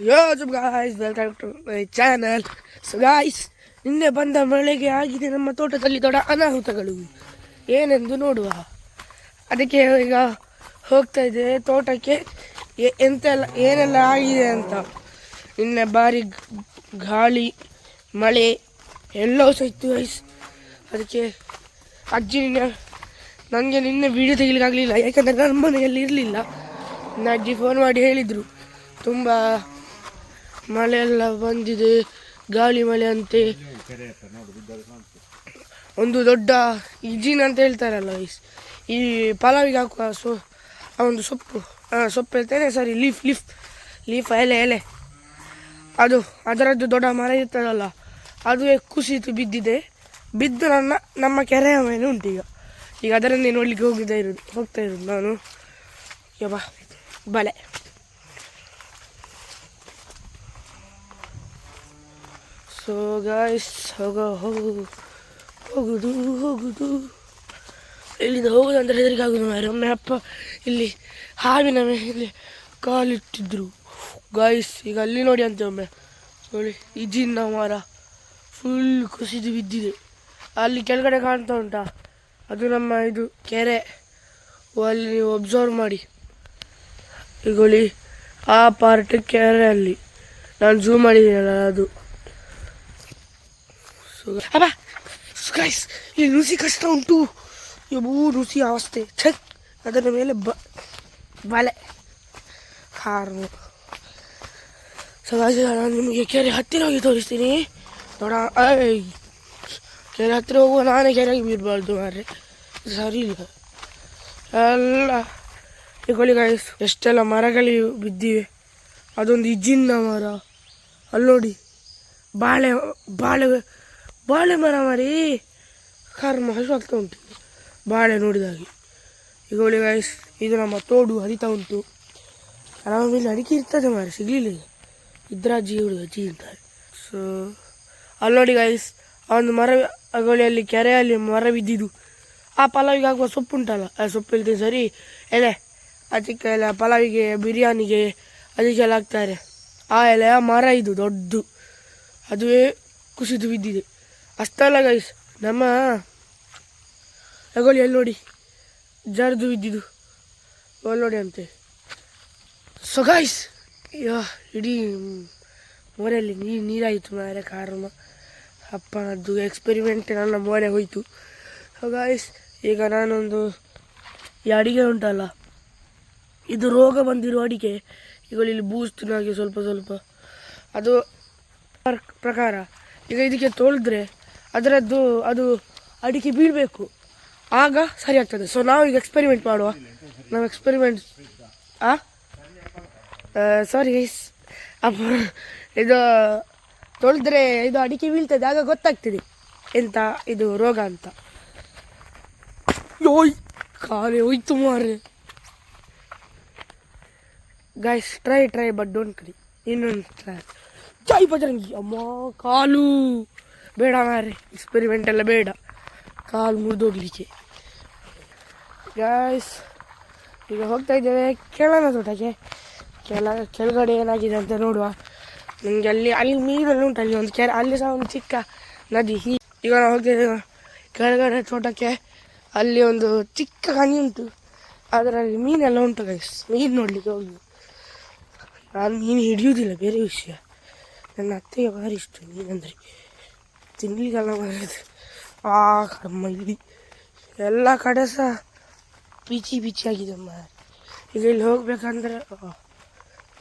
ಯೋಜು guys welcome to my channel so guys ನಿನ್ನೆ ಬಂದ ಮಳೆಗೆ ಆಗಿದೆ ನಮ್ಮ ತೋಟದಲ್ಲಿ ದೊಡ್ಡ ಅನಾಹುತಗಳು. ಏನೆಂದು ನೋಡುವ. ಅದಕ್ಕೆ ಈಗ ಹೋಗ್ತಾ ಇದೆ ತೋಟಕ್ಕೆ. ಎಂತೆಲ್ಲ, ಏನೆಲ್ಲ ಆಗಿದೆ ಅಂತ. ನಿನ್ನೆ ಭಾರಿ ಗಾಳಿ, ಮಳೆ ಎಲ್ಲವೂ ಸಹ ಇತ್ತು ಅದಕ್ಕೆ ಅಜ್ಜಿ ನಿನ್ನೆ ನನಗೆ ನಿನ್ನೆ ವೀಡಿಯೋ ತೆಗಿಲಿಕ್ಕಾಗಲಿಲ್ಲ. ಯಾಕಂದರೆ ನನ್ನ ಮನೆಯಲ್ಲಿ ಇರಲಿಲ್ಲ. ನನ್ನ ಅಜ್ಜಿ ಫೋನ್ ಮಾಡಿ ಹೇಳಿದರು. ತುಂಬ ಮಳೆ ಎಲ್ಲ ಬಂದಿದೆ, ಗಾಳಿ ಮಳೆ ಅಂತೆ. ಒಂದು ದೊಡ್ಡ ಇಜಿನ್ ಅಂತ ಹೇಳ್ತಾರಲ್ಲ, ಈ ಪಲಾವಿಗೆ ಹಾಕುವ ಸೊ, ಆ ಒಂದು ಸೊಪ್ಪು. ಸೊಪ್ಪು ಹೇಳ್ತೇನೆ ಸರಿ ಲೀಫ್ ಲೀಫ್ ಲೀಫ್ ಎಲೆ ಎಲೆ. ಅದು, ಅದರದ್ದು ದೊಡ್ಡ ಮರ ಇರ್ತದಲ್ಲ ಅದು ಕುಸಿತು ಬಿದ್ದಿದೆ. ಬಿದ್ದು ನನ್ನ, ನಮ್ಮ ಕೆರೆಯ ಮೇಲೆ ಉಂಟು ಈಗ. ಈಗ ಅದರನ್ನೇ ನೋಡ್ಲಿಕ್ಕೆ ಹೋಗಿದ್ದೆ ಇರೋದು, ಹೋಗ್ತಾ ಇರೋದು ನಾನು. ಯಾವ ಬಲೆ. ಸೊ ಗಾಯ್ಸ್ ಹೋಗ, ಹೋಗು, ಹೋಗುದು ಹೋಗುದು. ಇಲ್ಲಿಂದ ಹೋಗುದು ಅಂದ್ರೆ ಹೆದರಿಕೆ ಆಗುದು ಮಾರೆ ಒಮ್ಮೆ ಅಪ್ಪ ಇಲ್ಲಿ ಹಾವಿನ ಮೇಲೆ ಕಾಲಿಟ್ಟಿದ್ರು. ಗಾಯ್ಸ್ ಈಗ ಅಲ್ಲಿ ನೋಡಿ ಅಂತ ಒಮ್ಮೆ. ನೋಡಿ, ಈ ಜಿನ್ನ ಮರ ಫುಲ್ ಕುಸಿದು ಬಿದ್ದಿದೆ. ಅಲ್ಲಿ ಕೆಳಗಡೆ ಕಾಣ್ತಾ ಉಂಟಾ? ಅದು ನಮ್ಮ ಇದು ಕೆರೆ. ಅಲ್ಲಿ ನೀವು ಒಬ್ಸರ್ವ್ ಮಾಡಿ. ಈಗೊಳ್ಳಿ ಆ ಪಾರ್ಟ್ ಕೆರೆ ಅಲ್ಲಿ ನಾನು ಝೂಮ್ ಮಾಡಿದ್ದೀನಲ್ಲ ಅದು. ಸೊ ಅಬ್ಬ ಗೈಸ್ ಇಲ್ಲಿ ನುಸಿ ಕಷ್ಟ ಉಂಟು ಯಬೂ ನುಸಿ ಅವಸ್ಥೆ ಛೆ ಅದರ ಮೇಲೆ ಬ ಬಲೆ ಕಾರು ಸೊ guys, ಈಗ ನಾನು ನಿಮಗೆ ಕೆರೆ ಹತ್ತಿರ ಹೋಗಿ ತೋರಿಸ್ತೀನಿ ನೋಡ ಐ ಕೆರೆ ಹತ್ತಿರ ಹೋಗುವ ನಾನೇ ಕೆರೆಗೆ ಬೀರಬಾರ್ದು ಮಾರ್ರೆ ಸರಿ ಇಲ್ಲ ಎಲ್ಲ ಈಗೊಳ್ಳಿ ಗಾಯ್ಸ್ ಎಷ್ಟೆಲ್ಲ ಮರಗಳು ಬಿದ್ದಿವೆ ಅದೊಂದು ಇಜ್ಜಿನ ಮರ ಅಲ್ಲಿ ನೋಡಿ ಬಾಳೆ ಬಾಳೆ ಬಾಳೆ ಮರ ಮರಿ. ಕರ್ಮ ಹಸುವಾಗ್ತಾ ಉಂಟು. ಬಾಳೆ ನೋಡಿದಾಗೆ. ಈಗ ಒಳ್ಳೆ ಗಾಯ್ಸ್ ಇದು ನಮ್ಮ ತೋಡು ಹರಿತಾ ಉಂಟು. ನಮ್ಮ ಮೇಲೆ ಅಡಿಕೆ ಇರ್ತದೆ ಮಾರೆ ಸಿಗಲಿಲ್ಲ ಈಗ. ಇದ್ರ ಅಜ್ಜಿ ಹುಡುಗ ಅಜ್ಜಿ ಇದ್ದಾರೆ ಸೊ ಅಲ್ಲಿ ನೋಡಿ ಗಾಯ್ಸ್ ಆ ಒಂದು ಮರ ಅಗೋಳಿಯಲ್ಲಿ ಕೆರೆಯಲ್ಲಿ ಮರ ಬಿದ್ದಿದ್ದು. ಆ ಪಲಾವಿಗೆ ಹಾಕುವ ಸೊಪ್ಪು ಉಂಟಲ್ಲ, ಆ ಸೊಪ್ಪು ಇಲ್ದೆ ಸರಿ. ಎಲೆ, ಅದಕ್ಕೆ ಎಲ್ಲ ಪಲಾವಿಗೆ, ಬಿರಿಯಾನಿಗೆ, ಅದಕ್ಕೆಲ್ಲ ಹಾಕ್ತಾರೆ. ಆ ಎಲೆ, ಆ ಮರ ಇದು ದೊಡ್ಡದು ಅದುವೇ ಕುಸಿದು ಬಿದ್ದಿದೆ. ಅಷ್ಟಲ್ಲ ಗೈಸ್ ನಮ್ಮ ತಗೊಳ್ಳಿ ಎಲ್ಲಿ ನೋಡಿ. ಜರ್ದು ಬಿದ್ದಿದ್ದು ಅಲ್ಲಿ ನೋಡಿ ಅಂತೆ. ಸೊ ಗೈಸ್ ಇಡೀ ಮೋರೆಯಲ್ಲಿ ನೀರು ನೀರಾಯಿತು ಮಾರೆ ಕಾರಣ ಅಪ್ಪನದ್ದು ಎಕ್ಸ್ಪೆರಿಮೆಂಟ್ ನನ್ನ ಮೋರೆ ಹೋಯಿತು. ಸೊ ಗಾಯ್ಸ್ ಈಗ ನಾನೊಂದು ಈ ಅಡಿಗೆ ಉಂಟಲ್ಲ. ಇದು ರೋಗ ಬಂದಿರೋ ಅಡಿಕೆ ಇಲ್ಲಿ ಬೂಸ್ತಿನಾಗೆ ಸ್ವಲ್ಪ ಸ್ವಲ್ಪ. ಅದು ಪರ್- ಪ್ರಕಾರ. ಈಗ ಇದಕ್ಕೆ ತೊಳೆದ್ರೆ ಅದರದ್ದು ಅದು ಅಡಿಕೆ ಬೀಳಬೇಕು. ಆಗ ಸರಿ ಆಗ್ತದೆ. ಸೊ ನಾವು ಈಗ ಎಕ್ಸ್ಪೆರಿಮೆಂಟ್ ಮಾಡುವ. ನಾವು ಎಕ್ಸ್ಪೆರಿಮೆಂಟ್ ಆ? ಸಾರಿ ಗೈಸ್ ಅಪ್ಪ ಇದು ತೊಳೆದ್ರೆ ಇದು ಅಡಿಕೆ ಬೀಳ್ತದೆ. ಆಗ ಗೊತ್ತಾಗ್ತದೆ. ಎಂತ? ಇದು ರೋಗ ಅಂತ. ಯೋಯ್! ಕಾಲೇ ಹೋಯ್ತು ಮಾರೆ guys try try but don't ಕಡಿ ಇನ್ನೊಂದು ಟ್ರೈ ಜೈ ಬಜರಂಗಿ ಅಮ್ಮ ಕಾಲು. ಬೇಡ ಮಾರೆ ಎಕ್ಸ್ಪೆರಿಮೆಂಟ್ ಎಲ್ಲ ಬೇಡ. ಕಾಲು ಮುರಿದೋಗ್ಲಿಕ್ಕೆ. ಗಾಯ್ಸ್ ಈಗ ಹೋಗ್ತಾ ಇದ್ದೇವೆ ಕೆಳನ ತೋಟಕ್ಕೆ. ಕೆಳ ಕೆಳಗಡೆ ಏನಾಗಿದೆ ಅಂತ ನೋಡುವ. ನನಗೆ ಅಲ್ಲಿ ಅಲ್ಲಿ ನೀರಲ್ಲಿ ಉಂಟು ಅಲ್ಲಿ ಒಂದು ಕೆರೆ, ಅಲ್ಲಿ ಸಹ ಒಂದು ಚಿಕ್ಕ ನದಿ. ಹೀ- ಈಗ ನಾವು ಹೋಗ್ತಿದ್ದೇವೆ ಕೆಳಗಡೆ ತೋಟಕ್ಕೆ. ಅಲ್ಲಿ ಒಂದು ಚಿಕ್ಕ ಹನಿ ಉಂಟು. ಅದರಲ್ಲಿ ಮೀನೆಲ್ಲ ಉಂಟು ಗೈಸ್ ಮೀನು ನೋಡಲಿಕ್ಕೆ ಹೋಗಿ. ನಾನು ಮೀನು ಹಿಡಿಯುವುದಿಲ್ಲ, ಬೇರೆ ವಿಷಯ. ನನ್ನ ಅತ್ತೆಗೆ ಭಾರಿ ಇಷ್ಟ ಮೀನಂದರೆ. ತಿನ್ಲಿಕ್ಕೆಲ್ಲ ಬರೋದು ಆ ಕರ್ಮ ಇಲ್ಲಿ ಎಲ್ಲ ಕಡೆ ಸಹ ಪಿಚಿ ಬಿಚಿ ಆಗಿದೆ ಅಮ್ಮ. ಈಗ ಇಲ್ಲಿ ಹೋಗ್ಬೇಕಂದ್ರೆ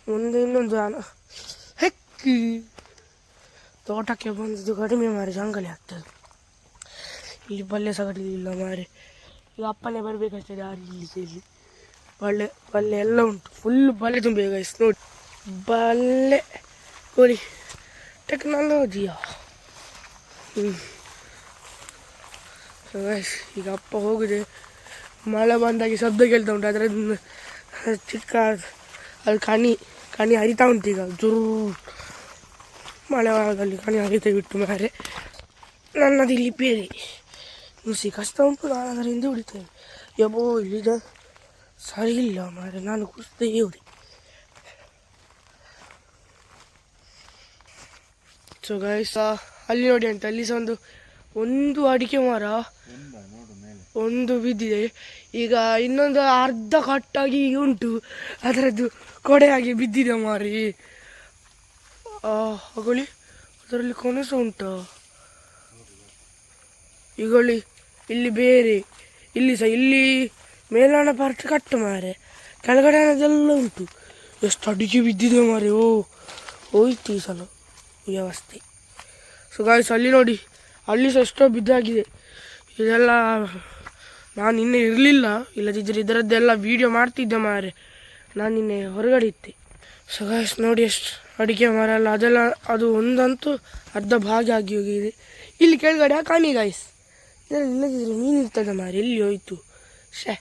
ಮುಂದೆ ಇನ್ನೊಂದು ಹೆಕ್ಕಿ. ತೋಟಕ್ಕೆ ಬಂದದ್ದು ಕಡಿಮೆ ಮಾರಿ ಜಂಗಲಿ ಆಗ್ತದೆ. ಇಲ್ಲಿ ಪಲ್ಯ ಸಹ ಕಡಿಲಿಲ್ಲ ಮಾರೆ. ಈಗ ಅಪ್ಪನೇ ಬರಬೇಕಷ್ಟೇ ದಾರಿ ಇಲ್ಲಿಗೆ ಇಲ್ಲಿ. ಬಲ್ಲೆ ಪಲ್ಯ ಎಲ್ಲ ಉಂಟು. ಫುಲ್ ಬಲ್ಲೆ ತುಂಬಿ ನೋಡಿ. ಬಲ್ಲೆ ನೋಡಿ ಟೆಕ್ನಾಲಜಿಯಾ ಹ್ಞೂ ಗೈಸ್, ಈಗ ಅಪ್ಪ ಹೋಗಿದೆ. ಮಳೆ ಬಂದಾಗಿ ಶಬ್ದ ಕೇಳ್ತಾ ಉಂಟು. ಅದರ ಚಿಕ್ಕ, ಅದು ಕಣಿ ಕಣಿ ಹರಿತಾ ಉಂಟು ಈಗ. ಜುರು ಮಳೆಗಾಲದಲ್ಲಿ ಕಣಿ ಹರಿತಾ ಬಿಟ್ಟು ಮಾರೆ. ನನ್ನದು ಇಲ್ಲಿ ಬೇರೆ ನುಸಿ ಕಷ್ಟ ಉಂಟು, ನಾನು ಅದರಿಂದ ಹೊಡಿತೇನೆ ಯಬೋ ಇಲ್ಲಿದ. ಸರಿ ಇಲ್ಲ ಮಾರೆ, ನಾನು ಕುಸ್ತೇ ಹೋದೆ. ಸೊ ಗಾಯ್ಸ್ ಅಲ್ಲಿ ನೋಡಿ ಅಂತ, ಅಲ್ಲಿ ಸಹ ಒಂದು ಒಂದು ಅಡಿಕೆ ಮರ, ಒಂದು ಬಿದ್ದಿದೆ. ಈಗ ಇನ್ನೊಂದು ಅರ್ಧ ಕಟ್ಟಾಗಿ ಉಂಟು. ಅದರದ್ದು ಕೊಡೆಯಾಗಿ ಬಿದ್ದಿದೆ ಮಾರಿ. ಹಗೊಳ್ಳಿ ಅದರಲ್ಲಿ ಕೊನೆ ಸಹ ಉಂಟು. ಈಗೊಳ್ಳಿ ಇಲ್ಲಿ ಬೇರೆ, ಇಲ್ಲಿ ಸಹ, ಇಲ್ಲಿ ಮೇಲಾಣ ಪಾರ್ಟ್ ಕಟ್ಟು ಮಾರೆ. ಕೆಳಗಡೆ ಅದೆಲ್ಲ ಉಂಟು. ಎಷ್ಟು ಅಡಿಕೆ ಬಿದ್ದಿದೆ ಮಾರಿ, ಓ. ಹೋಯ್ತು ಈ ಸಲ ವ್ಯವಸ್ಥೆ ಸೊ ಗಾಯ್ಸ್ ಅಲ್ಲಿ ನೋಡಿ, ಅಲ್ಲಿ ಸಹ ಎಷ್ಟೋ ಬಿದ್ದಾಗಿದೆ. ಇದೆಲ್ಲ ನಾನು ಇನ್ನೂ ಇರಲಿಲ್ಲ. ಇಲ್ಲದಿದ್ದರೆ ಇದರದ್ದೆಲ್ಲ ವೀಡಿಯೋ ಮಾಡ್ತಿದ್ದೆ ಮಾರೆ ನಾನು ನಿನ್ನೆ ಹೊರಗಡೆ ಇದ್ದೆ. ಸೊ ಗಾಯ್ಸ್ ನೋಡಿ ಎಷ್ಟು ಅಡಿಕೆ ಮರ ಎಲ್ಲ ಅದೆಲ್ಲ, ಅದು ಒಂದಂತೂ ಅರ್ಧ ಭಾಗ ಆಗಿ ಹೋಗಿದೆ. ಇಲ್ಲಿ ಕೆಳಗಡೆ ಕಾಣಿ ಗಾಯ್ಸ್ ಇದರಲ್ಲಿ ಇಲ್ಲದಿದ್ದರೆ ಮೀನು ಇರ್ತದೆ ಮಾರೆ ಎಲ್ಲಿ ಹೋಯ್ತು? ಶೇ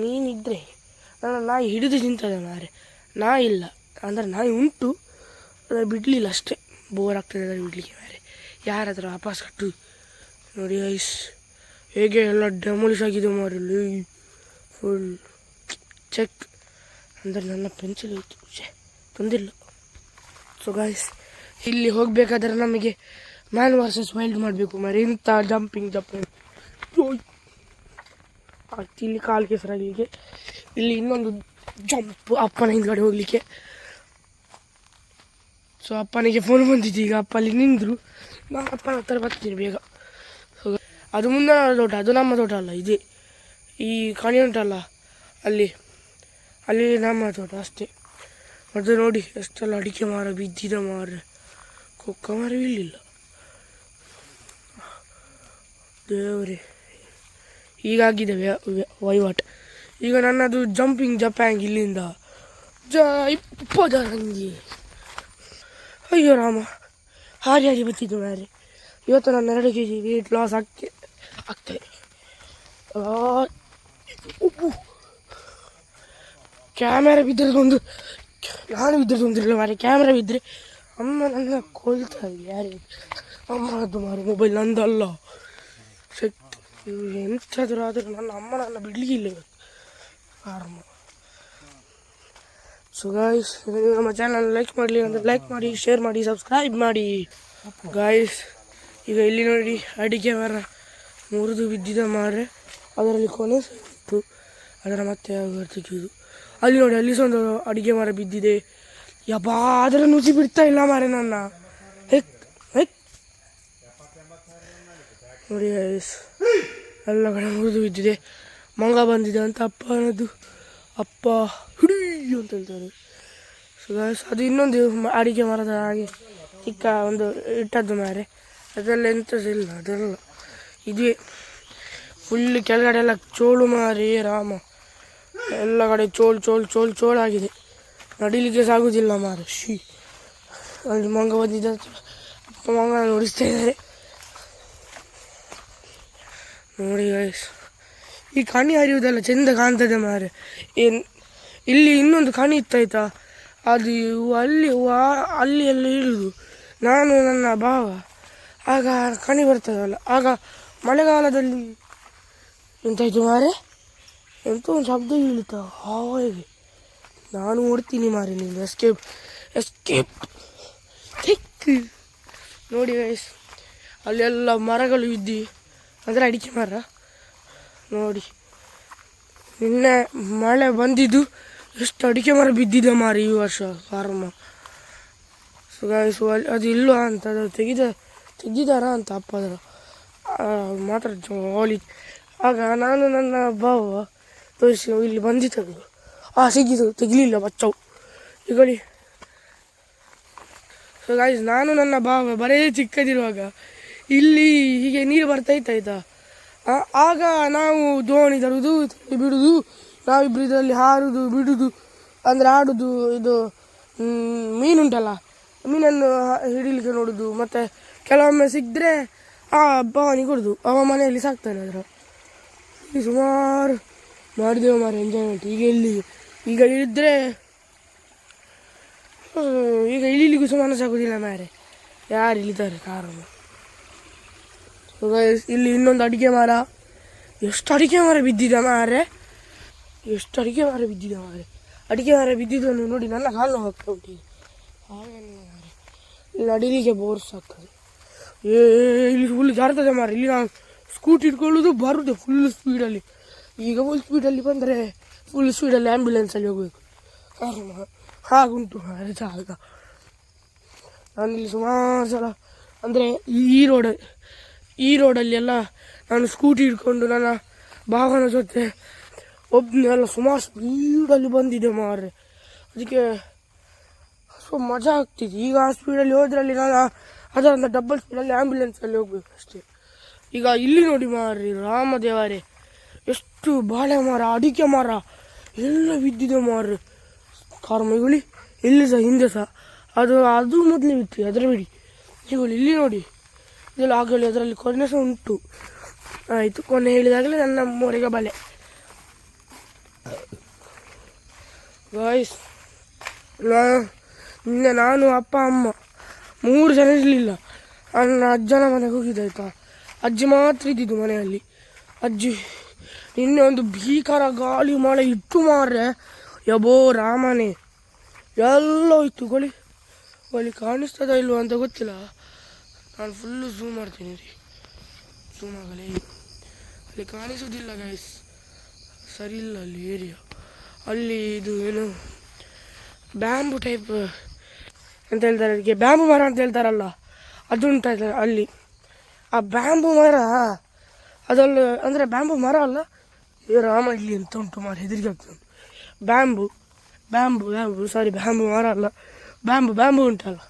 ಮೀನಿದ್ರೆ ನನ್ನ ನಾಯಿ ಹಿಡಿದು ತಿಂತದೆ ಮಾರೆ ನಾಯಿ ಇಲ್ಲ. ಅಂದರೆ ನಾಯಿ ಉಂಟು. ಅದನ್ನು ಬಿಡಲಿಲ್ಲ ಅಷ್ಟೇ. ಬೋರ್ ಆಗ್ತದೆ ಅದನ್ನು ಬಿಡಲಿಕ್ಕೆ ಯಾರ ಯಾರಾದರೂ ವಾಪಸ್ ಕಟ್ಟು. ನೋಡಿ, ಐಸ್. ಹೇಗೆ ಎಲ್ಲ ಡೆಮೊಲಿಷ್ ಆಗಿದೆ ಮಾರಲ್ಲಿ ಫುಲ್ ಚೆಕ್ ಅಂದರೆ ನನ್ನ ಪೆನ್ಸಿಲ್ ಇತ್ತು ಶೇ ತಂದಿಲ್ಲ. ಸೊ ಗಾಯ್ಸ್ ಇಲ್ಲಿ ಹೋಗಬೇಕಾದ್ರೆ ನಮಗೆ ಮ್ಯಾನ್ ವರ್ಸಸ್ ವೈಲ್ಡ್ ಮಾಡಬೇಕು ಮರಿ. ಇಂಥ ಜಂಪಿಂಗ್ ಜಂಪಿಂಗ್ ಇಲ್ಲಿ ಕಾಲು ಕೆಸರಾಗಲಿಕ್ಕೆ ಇಲ್ಲಿ ಇನ್ನೊಂದು ಜಂಪ್ ಅಪ್ಪನ ಹಿಂದ್ಗಡೆ ಹೋಗಲಿಕ್ಕೆ. ಸೊ ಅಪ್ಪನಿಗೆ ಫೋನ್ ಬಂದಿತ್ತು. ಈಗ ಅಪ್ಪ ಅಲ್ಲಿ ನಿಂದರು. ನಾ ಅಪ್ಪನ ಹತ್ರ ಬರ್ತೀನಿ ಬೇಗ. ಅದು ಮುಂದೆ ತೋಟ, ಅದು ನಮ್ಮ ತೋಟ ಅಲ್ಲ, ಇದೆ. ಈ ಕಾಣಿ ಉಂಟಲ್ಲ ಅಲ್ಲಿ ಅಲ್ಲಿ. ನಮ್ಮ ತೋಟ ಅಷ್ಟೇ. ಮತ್ತು ನೋಡಿ, ಎಷ್ಟೆಲ್ಲ ಅಡಿಕೆ ಮಾರ ಬಿದ್ದಿದ ಮಾರ ಕೊಕ್ಕ ಮರ ಇಲ್ಲಿಲ್ಲ. ದೇವರೇ. ಈಗಾಗಿದೆ ವ್ಯ- ವೈವಾಟ್. ವಹಿವಾಟು ಈಗ ನನ್ನದು ಜಂಪಿಂಗ್ ಜಪ್ಯಾಂಗ್ ಇಲ್ಲಿಂದ. ಜ ಇಪ್ಪದರಂಗಿ ಅಯ್ಯೋ ರಾಮ, ಹಾರಿ ಬರ್ತಿದ್ದು ಮಾರೆ ಇವತ್ತು ನನ್ನ ಎರಡು ಕೆ ಜಿ ವೇಟ್ ಲಾಸ್ ಆಗ್ತೆ. ಆಗ್ತದೆ ಬಿದ್ದರೆ ಒಂದು ನಾನು ಬಿದ್ದರೆ ಒಂದಿರಲಿಲ್ಲ ಮಾರಿ ಕ್ಯಾಮ್ರಾ ಬಿದ್ದರೆ ಅಮ್ಮ ನನ್ನ ಕೊಲ್ತಾರೆ ಯಾರು? ಅಮ್ಮನದ್ದು ಮಾರಿ ಮೊಬೈಲ್ ನಂದಲ್ಲ. ಶಕ್ತಿ, ಎಂತಾದರೂ ಎಂಥಾದರೂ ಆದರೂ ನನ್ನ ಅಮ್ಮ ನನ್ನ ಬಿಡಲಿಕ್ಕಿಲ್ಲ ಇವತ್ತು. ಆರಾಮ ಸೊ ಗಾಯ್ಸ್ ನಮ್ಮ ಚಾನಲ್ ಲೈಕ್ ಮಾಡಲಿ ಅಂದರೆ ಲೈಕ್ ಮಾಡಿ ಶೇರ್ ಮಾಡಿ ಸಬ್ಸ್ಕ್ರೈಬ್ ಮಾಡಿ. ಗಾಯ್ಸ್ ಈಗ ಇಲ್ಲಿ ನೋಡಿ ಅಡಿಕೆ ಮರ ಮುರಿದು ಬಿದ್ದಿದೆ ಮಾರೆ ಅದರಲ್ಲಿ ಕೊನೆ ಸಿಕ್ಕಿತ್ತು ಅದರ ಮತ್ತೆ ತೆಗೆಯುವುದು ಅಲ್ಲಿ ನೋಡಿ, ಅಲ್ಲಿ ಸಹ ಒಂದು ಅಡಿಕೆ ಮರ ಬಿದ್ದಿದೆ. ಯಬ್ಬಾ, ಅದರ ನುಸಿ ಬಿಡ್ತಾ ಇಲ್ಲ ಮಾರೆ ನನ್ನ. ಹೆಕ್ ಹೆಕ್. ನೋಡಿ ಗಾಯ್ಸ್ ಎಲ್ಲ ಕಡೆ ಮುರಿದು ಬಿದ್ದಿದೆ. ಮಂಗ ಬಂದಿದೆ ಅಂತ ಅಪ್ಪ ಅನ್ನೋದು. ಅಪ್ಪ, ಹುಡಿ ಅಂತ ಹೇಳ್ತಾರೆ. ಸೊ ಅದು ಇನ್ನೊಂದು ಅಡಿಕೆ ಮರದ ಹಾಗೆ. ಚಿಕ್ಕ ಒಂದು ಇಟ್ಟದ್ದು ಮಾರೆ. ಅದೆಲ್ಲ ಇಲ್ಲ, ಅದೆಲ್ಲ ಇದೇ. ಫುಲ್ ಕೆಳಗಡೆ ಎಲ್ಲ ಚೋಳು ಮಾರಿ, ರಾಮ. ಎಲ್ಲ ಕಡೆ ಚೋಳು ಚೋಳು ಚೋಳು ಚೋಳಾಗಿದೆ ನಡಿಲಿಕ್ಕೆ ಸಾಗುವುದಿಲ್ಲ ಮಾರು. ಶಿ ಅಲ್ಲಿ ಮಂಗ ಬಂದಿದ್ದ ಅಪ್ಪ ಮಂಗ ನೋಡಿಸ್ತಾ ಇದ್ದಾರೆ. ನೋಡಿ ಗೈಸ್ ಈ ಕಣಿ ಹರಿಯುವುದೆಲ್ಲ, ಚೆಂದ ಕಾಣ್ತದೆ ಮಾರೆ. ಏನ್, ಇಲ್ಲಿ ಇನ್ನೊಂದು ಕಣಿ ಇತ್ತಾಯ್ತಾ? ಅದು ಅಲ್ಲಿ ಅಲ್ಲಿ ಎಲ್ಲ ಇಳಿದು ನಾನು ನನ್ನ ಭಾವ. ಆಗ ಕಣಿ ಬರ್ತದಲ್ಲ. ಆಗ ಮಳೆಗಾಲದಲ್ಲಿ ಎಂತಾಯ್ತು ಮಾರೆ? ಎಂತ ಒಂದು ಶಬ್ದ ಇಳಿತ ಹಾಗೆ ನಾನು ಓಡ್ತೀನಿ ಮಾರೆ ನೀನು. ಎಸ್ಕೇಪ್ ಎಸ್ಕೇಪ್ ನೋಡಿ ಗೈಸ್ ಅಲ್ಲೆಲ್ಲ ಮರಗಳು ಇದ್ದಿ ಅಂದರೆ ಅಡಿಕೆ ಮರ ನೋಡಿ. ನಿನ್ನೆ ಮಳೆ ಬಂದಿದ್ದು, ಎಷ್ಟು ಅಡಿಕೆ ಮರ ಬಿದ್ದಿದೆ ಮಾರಿ ಈ ವರ್ಷ, ಫಾರ್ಮ. ಸೊ ಗಾಯ್ಸ್ ಅದು ಇಲ್ವಾ ಅಂತ ಅದು ತೆಗಿದ ತೆಗಿದಾರ ಅಂತ ಅಪ್ಪ ಅದರ ಮಾತ್ರ ಜೋಲಿ ಆಗ ನಾನು ನನ್ನ ಭಾವ ತೋರಿಸಿ ಇಲ್ಲಿ ಬಂದಿತ್ತದು ಆ ಸಿಗಿದು ತೆಗಿಲಿಲ್ಲ ಬಚ್ಚವು ಈಗಳಿ ಸೊ ಗಾಯ್ಸ್ ನಾನು ನನ್ನ ಭಾವ ಬರೇ ಚಿಕ್ಕದಿರುವಾಗ, ಇಲ್ಲಿ ಹೀಗೆ ನೀರು ಬರ್ತಾ ಆಗ ನಾವು ದೋಣಿ ತರುವುದು ಬಿಡುವುದು ನಾವಿಬ್ರು ಇದರಲ್ಲಿ ಹಾರುದು, ಬಿಡುದು, ಅಂದರೆ ಆಡುದು, ಇದು ಮೀನುಂಟಲ್ಲ, ಮೀನನ್ನು ಹಿಡೀಲಿಕ್ಕೆ ನೋಡುದು, ಮತ್ತು ಕೆಲವೊಮ್ಮೆ ಸಿಕ್ಕರೆ ಆ ಭವಾನಿ ಕೊಡುದು, ಅವ ಮನೆಯಲ್ಲಿ ಸಾಕ್ತಾನೆ ಅದರ ಸುಮಾರು ಮಾಡಿದೆವು ಮಾರ ಎಂಜಾಯ್ಮೆಂಟ್ ಈಗ ಇಲ್ಲಿ, ಈಗ ಇಳಿದ್ರೆ ಈಗ ಇಳಿಲಿಕ್ಕೂ ಸಹ ಮನಸ್ಸಾಗೋದಿಲ್ಲ ಮಾರೆ ಯಾರು ಇಳಿತಾರೆ ಕಾರನ್ನು ಇಲ್ಲಿ ಇನ್ನೊಂದು ಅಡಿಕೆ ಮರ. ಎಷ್ಟು ಅಡಿಕೆ ಮರ ಬಿದ್ದಿದೆ ಮಾರೆ ಎಷ್ಟು ಅಡಿಕೆ ಮರ ಬಿದ್ದಿದೆ ಮಾರೆ ಅಡಿಕೆ ಮರ ಬಿದ್ದಿದ್ದನ್ನು ನೋಡಿ, ನನ್ನ ಕಾಲು ಹಾಕ್ತಾ ಉಂಟು. ಹಾಗೆ ಇಲ್ಲಿ ನಡಿಲಿಕ್ಕೆ ಬೋರ್ ಸಾಕ್ತದೆ ಏ ಇಲ್ಲಿ ಫುಲ್ ಜಾರ್ತದೆ ಮಾರೆ ಇಲ್ಲಿ ನಾನು ಸ್ಕೂಟಿ ಇಟ್ಕೊಳ್ಳೋದು, ಬರುದು ಫುಲ್ ಸ್ಪೀಡಲ್ಲಿ ಈಗ ಫುಲ್ ಸ್ಪೀಡಲ್ಲಿ ಬಂದರೆ ಫುಲ್ ಸ್ಪೀಡಲ್ಲಿ ಆ್ಯಂಬುಲೆನ್ಸಲ್ಲಿ ಹೋಗಬೇಕು. ಹಾಗುಂಟು ಮಾರೆ ಜಾಗ ನಾನಿಲ್ಲಿ ಸುಮಾರು ಸಲ, ಅಂದರೆ ಈ ರೋಡ್ ಈ ರೋಡಲ್ಲಿ ಎಲ್ಲ ನಾನು ಸ್ಕೂಟಿ ಹಿಡ್ಕೊಂಡು ನನ್ನ ಭಾವನ ಜೊತೆ ಒಬ್ಬನೆಲ್ಲ ಸುಮಾರು ಸ್ಪೀಡಲ್ಲಿ ಬಂದಿದೆ ಮಾರ್ರೆ. ಅದಕ್ಕೆ ಸೊ ಮಜಾ ಆಗ್ತಿದೆ. ಈಗ ಆ ಸ್ಪೀಡಲ್ಲಿ ಹೋದ್ರಲ್ಲಿ ನಾನು ಅದರಿಂದ ಡಬಲ್ ಸ್ಪೀಡಲ್ಲಿ ಆ್ಯಂಬುಲೆನ್ಸಲ್ಲಿ ಹೋಗ್ಬೇಕು ಅಷ್ಟೇ. ಈಗ ಇಲ್ಲಿ ನೋಡಿ ಮಾರ್ರಿ, ರಾಮದೇವರೇ. ಎಷ್ಟು ಬಾಳೆ ಮರ, ಅಡಿಕೆ ಮರ. ಎಲ್ಲ ಬಿದ್ದಿದೆ ಮಾರ್ರಿ. ಕಾರ್ಮೈಗುಳಿ ಇಲ್ಲಿ ಸಹ, ಹಿಂದೆ ಸಹ. ಅದು ಅದು ಮೊದಲೇ ಬಿತ್ತು, ಅದರ ಬಿಡಿ. ಇಲ್ಲಿ ನೋಡಿ. ಇದೆಲ್ಲ ಆಗಲಿ ಅದರಲ್ಲಿ ಕೊನೆ ಸಹ ಉಂಟು. ಆಯಿತು, ಕೊನೆ ಹೇಳಿದಾಗಲೇ ನನ್ನ ಮೂರಿಗೆ ಬಲೆ. ವಾಯ್ಸ್ ನಿನ್ನೆ ನಾನು, ಅಪ್ಪ, ಅಮ್ಮ ಮೂರು ಜನ ಇರಲಿಲ್ಲ. ನನ್ನ ಅಜ್ಜನ ಮನೆಗೆ ಹೋಗಿದ್ದಾಯ್ತಾ ಅಜ್ಜಿ ಮಾತ್ರ ಇದ್ದಿದ್ದು ಮನೆಯಲ್ಲಿ. ಅಜ್ಜಿ, ನಿನ್ನೆ ಒಂದು ಭೀಕರ ಗಾಳಿ, ಮಳೆ ಇಟ್ಟು ಮಾರ್ರೆ. ಯಬೋ ರಾಮನೇ. ಎಲ್ಲ ಹೋಯ್ತು ಗೋಳಿ. ಅಲ್ಲಿ ಕಾಣಿಸ್ತದ ಇಲ್ವ ಅಂತ ಗೊತ್ತಿಲ್ಲ. ನಾನು ಫುಲ್ಲು ಝೂಮ್ ಮಾಡ್ತೀನಿ ರೀ ಝೂಮ್ ಆಗಲೇ ಅಲ್ಲಿ ಕಾಣಿಸೋದಿಲ್ಲ ಗೈಸ್ ಸರಿ ಇಲ್ಲ ಅಲ್ಲಿ ಏರಿಯಾ ಅಲ್ಲಿ ಇದು ಏನು ಬ್ಯಾಂಬು ಟೈಪ್ ಅಂತ ಹೇಳ್ತಾರೆ ಅದಕ್ಕೆ. ಬ್ಯಾಂಬು ಮರ ಅಂತ ಹೇಳ್ತಾರಲ್ಲ, ಅದು ಉಂಟಾಯ್ತ ಅಲ್ಲಿ ಆ ಬ್ಯಾಂಬು ಮರ ಅದಲ್ಲ ಅಂದರೆ ಬ್ಯಾಂಬು ಮರ ಅಲ್ಲ ರಾಮ ಇಲ್ಲಿ ಅಂತ ಉಂಟು ಮರ ಹೆದರಿಕೆ ಆಗ್ತದೆ. Bamboo bamboo bamboo sorry bamboo ಮರ ಅಲ್ಲ. ಬ್ಯಾಂಬು ಬ್ಯಾಂಬು ಉಂಟಲ್ಲ.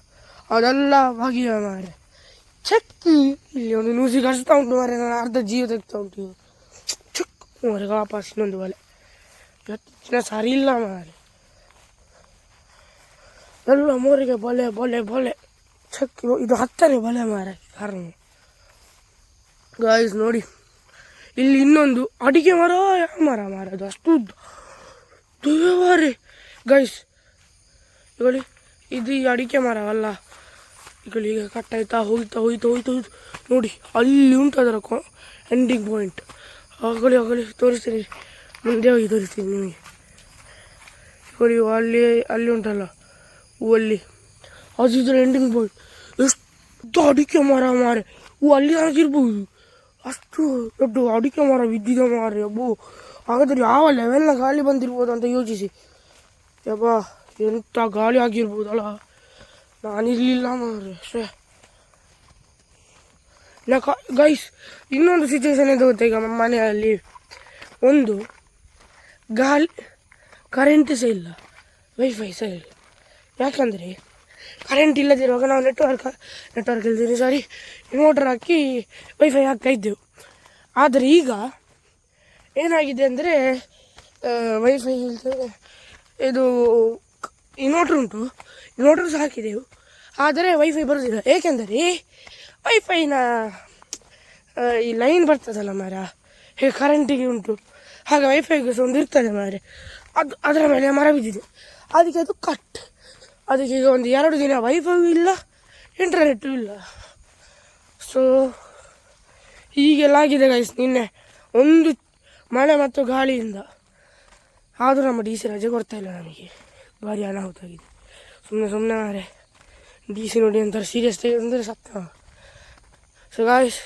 ಅದೆಲ್ಲ ಬಗೆಯ ಮಾರೆ ಚಕ್ಕಿ ಇಲ್ಲಿ ಒಂದು ನೂಸಿ ಕಚ್ತಾ ಉಂಟು ಮರೆ ನಾನು ಅರ್ಧ ಜೀವ ತೆಗ್ತಾ ಉಂಟು ಚಕ್ ಮರೆ ವಾಪಸ್ ಇನ್ನೊಂದು ಬಲೆ ಇವತ್ತಿನ ಸರಿ ಇಲ್ಲ ಮಾರೆ ಎಲ್ಲ ಮೋರಿಗೆ ಬಲೆ ಬಲೆ ಬಲೆ ಚಕ್ ಇದು ಹತ್ತನೇ ಬಲೆ ಮಾರೆ ಕಾರಣ ಗಾಯ್ಸ್ ನೋಡಿ ಇಲ್ಲಿ ಇನ್ನೊಂದು ಅಡಿಕೆ ಮರ ಮರ ಮಾರ ಅದು ಅಷ್ಟು ದೇವರೇ ಗೈಸ್ ಇಗಳಿ ಇದು ಈ ಅಡಿಕೆ ಮರ ಅಲ್ಲ ಇಗಳಿ ಈಗ ಕಟ್ಟಾಯ್ತಾ ಹೋಗ್ತಾ ಹೋಯ್ತಾ ಹೋಯ್ತಾ, ಹೋಯ್ತು. ನೋಡಿ, ಅಲ್ಲಿ ಉಂಟು ಅದರ ಎಂಡಿಂಗ್ ಪಾಯಿಂಟ್ ಆಗಲಿ ಆಗಲಿ, ತೋರಿಸ್ತೀನಿ. ಮುಂದೆ ಹೋಗಿ ತೋರಿಸ್ತೀನಿ ನಿಮಗೆ. ಇಗಳಿ ಅಲ್ಲಿ ಅಲ್ಲಿ ಉಂಟಲ್ಲ. ಹೂವಲ್ಲಿ ಅದು ಇದರ ಎಂಡಿಂಗ್ ಪಾಯಿಂಟ್ ಎಷ್ಟು ಅಡಿಕೆ ಮರ ಮಾರೆ ಹೂ, ಅಲ್ಲಿ ಆಗಿರ್ಬೋದು ಅಷ್ಟು ದೊಡ್ಡ ಅಡಿಕೆ ಮರ ಬಿದ್ದಿದೆ ಮಾರೆ ಅಬ್ಬೋ. ಹಾಗಾದ್ರೆ ಯಾವ ಲೆವೆಲ್ನ ಗಾಳಿ ಬಂದಿರ್ಬೋದು ಅಂತ ಯೋಚಿಸಿ. ಯಬ್ಬಾ, ಎಂಥ ಗಾಳಿ ಆಗಿರ್ಬೋದಲ್ಲ. ನಾನಿರಲಿಲ್ಲ ನೋಡ್ರಿ ಅಷ್ಟೇ. ನಕ ಗೈಸ್ ಇನ್ನೊಂದು ಸಿಚುವೇಶನ್ ಇದೆ ಗೊತ್ತಾ ಈಗ ನಮ್ಮ ಮನೆಯಲ್ಲಿ? ಒಂದು ಗಾಳಿ ಕರೆಂಟ್ ಸಹ ಇಲ್ಲ ವೈಫೈ ಸಹ ಇಲ್ಲ. ಯಾಕಂದರೆ ಕರೆಂಟ್ ಇಲ್ಲದಿರುವಾಗ ನಾವು ನೆಟ್ವರ್ಕ್ ನೆಟ್ವರ್ಕ್ ಇಲ್ದಿರಿ ಸಾರಿ ಇನ್ವರ್ಟರ್ ಹಾಕಿ ವೈಫೈ ಹಾಕ್ತಾ ಇದ್ದೆವು. ಆದರೆ ಈಗ ಏನಾಗಿದೆ ಅಂದರೆ ವೈಫೈ ಇಲ್ದಿದ್ರೆ ಇದು ಇನ್ವರ್ಟ್ರ್ ಉಂಟು. ಇನ್ವರ್ಟ್ರ್ ಸಹ ಹಾಕಿದೆವು. ಆದರೆ ವೈಫೈ ಬರುವುದಿಲ್ಲ ಏಕೆಂದರೆ ವೈಫೈನ ಈ ಲೈನ್ ಬರ್ತದಲ್ಲ ಮಾರ ಹೇಗೆ ಕರೆಂಟಿಗೆ ಉಂಟು. ಹಾಗೆ ವೈಫೈಗೆ ಸಹ ಒಂದು ಇರ್ತದೆ ಮಾರೆ ಅದು, ಅದರ ಮೇಲೆ ಮರ ಬಿದ್ದಿದೆ. ಅದಕ್ಕೆ ಅದು ಕಟ್ ಅದಕ್ಕೆ ಈಗ ಒಂದು ಎರಡು ದಿನ ವೈಫೈ ಇಲ್ಲ ಇಂಟರ್ನೆಟ್ಟು ಇಲ್ಲ. ಸೊ ಹೀಗೆಲ್ಲ ಆಗಿದೆ ಗೈಸ್ ನಿನ್ನೆ ಒಂದು ಮಳೆ ಮತ್ತು ಗಾಳಿಯಿಂದ. ಆದರೂ ನಮ್ಮ ಡಿ ಸಿ ರಜೆ ಕೊಡ್ತಾ ಇಲ್ಲ ನಮಗೆ. ಭಾರಿ ಅನಾಹುತ ಆಗಿದೆ. ಸುಮ್ಮನೆ ಸುಮ್ಮನೆ ಮಾರೆ ಡಿ ಸಿ ನೋಡಿ ಅಂತಾರೆ ಸೀರಿಯಸ್ ಅಂದರೆ ಸತ್ತ. ಸೊ ಗಾಯ್ಸ್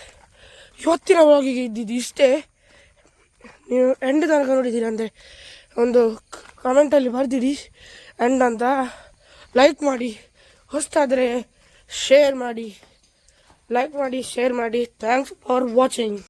ಇವತ್ತಿನ ವ್ಲಾಗಿಗೆ ಇದ್ದಿದ್ದು ಇಷ್ಟೇ. ನೀವು ಎಂಡ್ ತನಕ ನೋಡಿದ್ದೀರಿ ಅಂದರೆ ಒಂದು ಕಮೆಂಟಲ್ಲಿ ಬರ್ದಿಡಿ. ಎಂಡ್ ಅಂತ ಲೈಕ್ ಮಾಡಿ, ಹೊಸ್ತಾದರೆ ಶೇರ್ ಮಾಡಿ. ಲೈಕ್ ಮಾಡಿ ಶೇರ್ ಮಾಡಿ. Thanks for watching